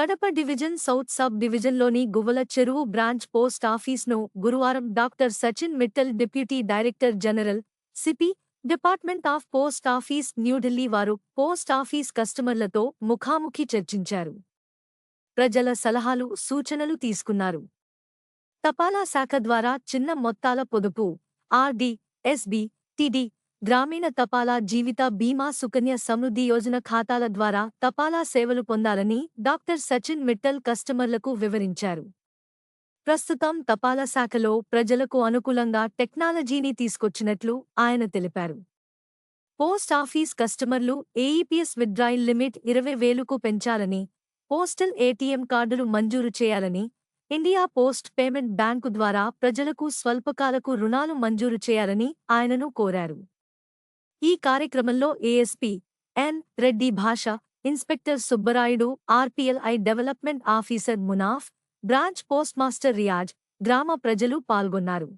Kadapa division south sub డివిజన్లోని గువ్వల చెరువు branch post ఆఫీస్ను గురువారం doctor Sachin Mittal deputy director general CP department of post office New Delhi వారు post office కస్టమర్లతో ముఖాముఖి చర్చించారు. ప్రజల సలహాలు సూచనలు తీసుకున్నారు. తపాలా శాఖ ద్వారా చిన్న మొత్తాల పొదుపు ఆర్డి ఎస్బి టిడి గ్రామీణ తపాలా జీవిత బీమా సుకన్య సమృద్ధి యోజన ఖాతాల ద్వారా తపాలా సేవలు పొందాలని డాక్టర్ సచిన్ మిట్టల్ కస్టమర్లకు వివరించారు. ప్రస్తుతం తపాలా శాఖలో ప్రజలకు అనుకూలంగా టెక్నాలజీని తీసుకొచ్చినట్లు ఆయన తెలిపారు. పోస్ట్ ఆఫీస్ కస్టమర్లు ఏఈపీఎస్ విత్డ్రాయిల్ లిమిట్ ఇరవై వేలుకు పెంచాలని పోస్టల్ ఏటీఎం కార్డులు మంజూరు చేయాలని ఇండియా పోస్ట్ పేమెంట్ బ్యాంకు ద్వారా ప్రజలకు స్వల్పకాలకు రుణాలు మంజూరు చేయాలని ఆయనను కోరారు. ఈ కార్యక్రమంలో ASP N Reddy Basha inspector Subbarayudu RPLI development officer Munaf branch post master Riyaz గ్రామ ప్రజలు పాల్గొన్నారు.